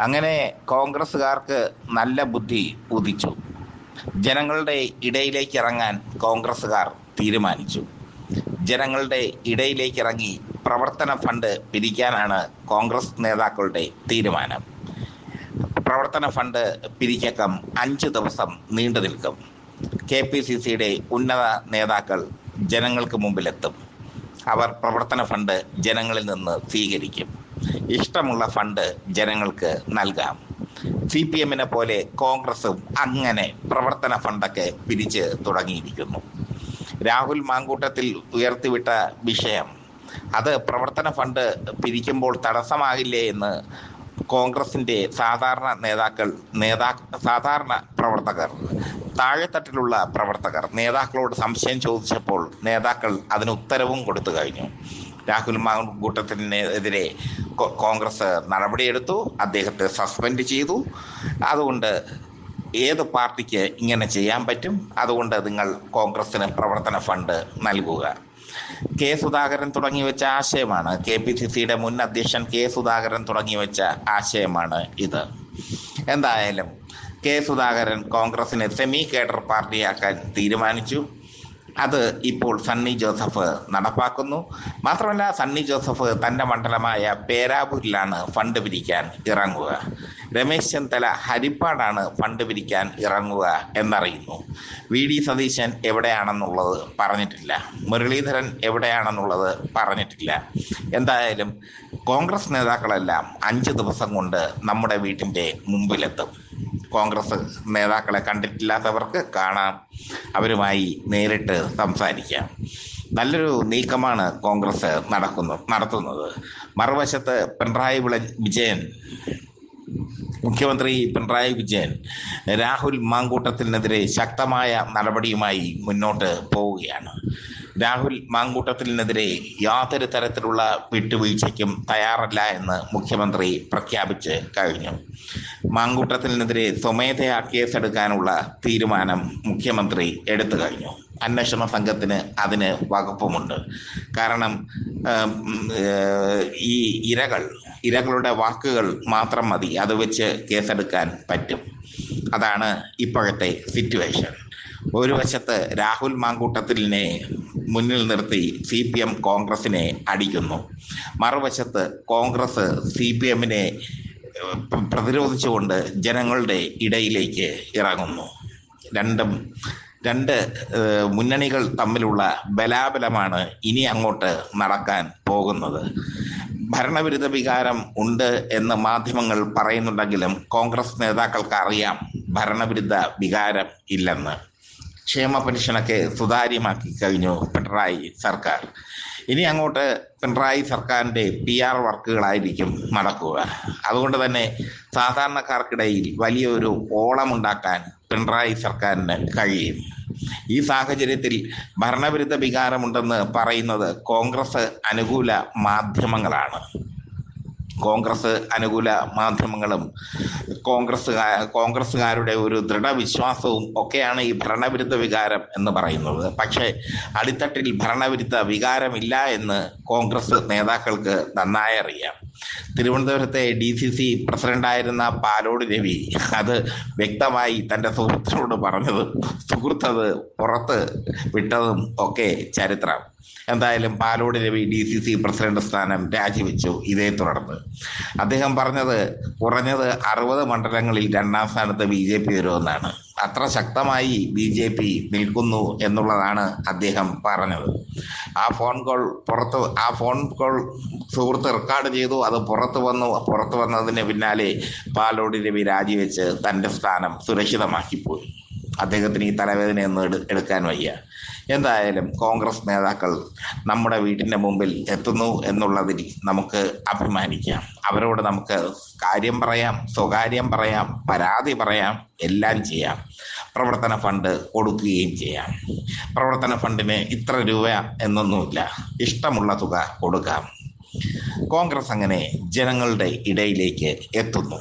അങ്ങനെ കോൺഗ്രസ്സുകാർക്ക് നല്ല ബുദ്ധി ഉദിച്ചു. ജനങ്ങളുടെ ഇടയിലേക്ക് ഇറങ്ങാൻ കോൺഗ്രസ്സുകാർ തീരുമാനിച്ചു. ജനങ്ങളുടെ ഇടയിലേക്ക് ഇറങ്ങി പ്രവർത്തന ഫണ്ട് പിരിക്കാനാണ് കോൺഗ്രസ് നേതാക്കളുടെ തീരുമാനം. പ്രവർത്തന ഫണ്ട് പിരിക്കക്കം അഞ്ച് ദിവസം നീണ്ടു നിൽക്കും. കെ പി സി സിയുടെ ഉന്നത നേതാക്കൾ ജനങ്ങൾക്ക് മുമ്പിലെത്തും. അവർ പ്രവർത്തന ഫണ്ട് ജനങ്ങളിൽ നിന്ന് സ്വീകരിക്കും. ഇഷ്ടമുള്ള ഫണ്ട് ജനങ്ങൾക്ക് നൽകാം. സി പി എമ്മിനെ പോലെ കോൺഗ്രസും അങ്ങനെ പ്രവർത്തന ഫണ്ടൊക്കെ പിരിച്ച് തുടങ്ങിയിരിക്കുന്നു. രാഹുൽ മാങ്കൂട്ടത്തിൽ ഉയർത്തിവിട്ട വിഷയം അത് പ്രവർത്തന ഫണ്ട് പിരിക്കുമ്പോൾ തടസ്സമാകില്ലേ എന്ന് കോൺഗ്രസിന്റെ സാധാരണ നേതാക്കൾ നേതാ സാധാരണ പ്രവർത്തകർ താഴെത്തട്ടിലുള്ള പ്രവർത്തകർ നേതാക്കളോട് സംശയം ചോദിച്ചപ്പോൾ നേതാക്കൾ അതിന് ഉത്തരവും കൊടുത്തു കഴിഞ്ഞു. രാഹുൽ മാങ്കൂട്ടത്തിനെതിരെ കോൺഗ്രസ് നടപടിയെടുത്തു. അദ്ദേഹത്തെ സസ്പെൻഡ് ചെയ്തു. അതുകൊണ്ട് ഏത് പാർട്ടിക്ക് ഇങ്ങനെ ചെയ്യാൻ പറ്റും? അതുകൊണ്ട് നിങ്ങൾ കോൺഗ്രസിന് പ്രവർത്തന ഫണ്ട് നൽകുക. കെ സുധാകരൻ തുടങ്ങി വെച്ച ആശയമാണ്. കെ പി സി സിയുടെ മുൻ അധ്യക്ഷൻ കെ സുധാകരൻ തുടങ്ങി വെച്ച ആശയമാണ് ഇത്. എന്തായാലും കെ സുധാകരൻ കോൺഗ്രസിനെ സെമി കേഡർ പാർട്ടിയാക്കാൻ തീരുമാനിച്ചു. അത് ഇപ്പോൾ സണ്ണി ജോസഫ് നടപ്പാക്കുന്നു. മാത്രമല്ല സണ്ണി ജോസഫ് തന്റെ മണ്ഡലമായ പേരാവൂരിലാണ് ഫണ്ട് പിരിക്കാൻ ഇറങ്ങുക. രമേശ് ചെന്നിത്തല ഹരിപ്പാടാണ് ഫണ്ട് പിരിക്കാൻ ഇറങ്ങുക എന്നറിയുന്നു. വി ഡി സതീശൻ എവിടെയാണെന്നുള്ളത് പറഞ്ഞിട്ടില്ല. മുരളീധരൻ എവിടെയാണെന്നുള്ളത് പറഞ്ഞിട്ടില്ല. എന്തായാലും കോൺഗ്രസ് നേതാക്കളെല്ലാം അഞ്ച് ദിവസം കൊണ്ട് നമ്മുടെ വീട്ടിന്റെ മുമ്പിലെത്തും. കോൺഗ്രസ് നേതാക്കളെ കണ്ടിട്ടില്ലാത്തവർക്ക് കാണാം അവരുമായി നേരിട്ട് സംസാരിക്കാം. നല്ലൊരു നീക്കമാണ് കോൺഗ്രസ് നടക്കുന്നു നടത്തുന്നത്. മറുവശത്ത് പിണറായി വിള വിജയൻ മുഖ്യമന്ത്രി പിണറായി വിജയൻ രാഹുൽ മാങ്കൂട്ടത്തിനെതിരെ ശക്തമായ നടപടിയുമായി മുന്നോട്ട് പോവുകയാണ്. രാഹുൽ മാങ്കൂട്ടത്തിനെതിരെ യാതൊരു തരത്തിലുള്ള വിട്ടുവീഴ്ചയ്ക്കും തയ്യാറല്ല എന്ന് മുഖ്യമന്ത്രി പ്രഖ്യാപിച്ച് കഴിഞ്ഞു. മാങ്കൂട്ടത്തിനെതിരെ സ്വമേധയാ കേസെടുക്കാനുള്ള തീരുമാനം മുഖ്യമന്ത്രി എടുത്തു കഴിഞ്ഞു. അന്വേഷണ സംഘത്തിന് അതിന് വകുപ്പുമുണ്ട്. കാരണം ഈ ഇരകൾ ഇരകളുടെ വാക്കുകൾ മാത്രം മതി. അത് വെച്ച് കേസെടുക്കാൻ പറ്റും. അതാണ് ഇപ്പോഴത്തെ സിറ്റുവേഷൻ. ഒരു വശത്ത് രാഹുൽ മാങ്കൂട്ടത്തിലിനെ മുന്നിൽ നിർത്തി സി പി എം കോൺഗ്രസിനെ അടിക്കുന്നു. മറുവശത്ത് കോൺഗ്രസ് സി പി എമ്മിനെ പ്രതിരോധിച്ചുകൊണ്ട് ജനങ്ങളുടെ ഇടയിലേക്ക് ഇറങ്ങുന്നു. രണ്ടും രണ്ട് മുന്നണികൾ തമ്മിലുള്ള ബലാബലമാണ് ഇനി അങ്ങോട്ട് നടക്കാൻ പോകുന്നത്. ഭരണവിരുദ്ധ വികാരം ഉണ്ട് എന്ന് മാധ്യമങ്ങൾ പറയുന്നുണ്ടെങ്കിലും കോൺഗ്രസ് നേതാക്കൾക്ക് അറിയാം ഭരണവിരുദ്ധ വികാരം ഇല്ലെന്ന്. ക്ഷേമ പെൻഷനൊക്കെ സുതാര്യമാക്കി കഴിഞ്ഞു പിണറായി സർക്കാർ. ഇനി അങ്ങോട്ട് പിണറായി സർക്കാരിന്റെ പി ആർ വർക്കുകളായിരിക്കും നടക്കുക. അതുകൊണ്ട് തന്നെ സാധാരണക്കാർക്കിടയിൽ വലിയൊരു ഓളമുണ്ടാക്കാൻ പിണറായി സർക്കാരിന് കഴിയും. ഈ സാഹചര്യത്തിൽ ഭരണവിരുദ്ധ വികാരമുണ്ടെന്ന് പറയുന്നത് കോൺഗ്രസ് അനുകൂല മാധ്യമങ്ങളാണ്. കോൺഗ്രസ് അനുകൂല മാധ്യമങ്ങളും കോൺഗ്രസ് കോൺഗ്രസ്സുകാരുടെ ഒരു ദൃഢവിശ്വാസവും ഒക്കെയാണ് ഈ ഭരണവിരുദ്ധ വികാരം എന്ന് പറയുന്നത്. പക്ഷേ അടിത്തട്ടിൽ ഭരണവിരുദ്ധ വികാരമില്ല എന്ന് കോൺഗ്രസ് നേതാക്കൾക്ക് നന്നായി അറിയാം. തിരുവനന്തപുരത്തെ ഡി സി സി പ്രസിഡന്റായിരുന്ന പാലോട് രവി അത് വ്യക്തമായി തന്റെ സുഹൃത്തിനോട് പറഞ്ഞത്. സുഹൃത്തത് പുറത്ത് വിട്ടതും ഒക്കെ ചരിത്രം. എന്തായാലും Palode Ravi D C C president സ്ഥാനം രാജിവെച്ചു ഇതേ തുടർന്ന്. അദ്ദേഹം പറഞ്ഞത് കുറഞ്ഞത് അറുപത് മണ്ഡലങ്ങളിൽ രണ്ടാം സ്ഥാനത്ത് ബി ജെ പി വരുമെന്നാണ്. അത്ര ശക്തമായി ബി ജെ പി നിൽക്കുന്നു എന്നുള്ളതാണ് അദ്ദേഹം പറഞ്ഞത്. ആ ഫോൺ കോൾ പുറത്ത് ആ ഫോൺ കോൾ സുഹൃത്ത് റെക്കോർഡ് ചെയ്തു അത് പുറത്ത് വന്നു. പുറത്ത് വന്നതിന് പിന്നാലെ പാലോടി രവി രാജിവെച്ച് തന്റെ സ്ഥാനം സുരക്ഷിതമാക്കിപ്പോയി. അദ്ദേഹത്തിന് ഈ തലവേദനയൊന്നും എടു എടുക്കാൻ വയ്യ. എന്തായാലും കോൺഗ്രസ് നേതാക്കൾ നമ്മുടെ വീട്ടിന്റെ മുമ്പിൽ എത്തുന്നു എന്നുള്ളതിൽ നമുക്ക് അഭിമാനിക്കാം. അവരോട് നമുക്ക് കാര്യം പറയാം സ്വകാര്യം പറയാം പരാതി പറയാം എല്ലാം ചെയ്യാം. പ്രവർത്തന ഫണ്ട് കൊടുക്കുകയും ചെയ്യാം. പ്രവർത്തന ഫണ്ടിന് ഇത്ര രൂപ എന്നൊന്നുമില്ല. ഇഷ്ടമുള്ള തുക കൊടുക്കാം. കോൺഗ്രസ് അങ്ങനെ ജനങ്ങളുടെ ഇടയിലേക്ക് എത്തുന്നു.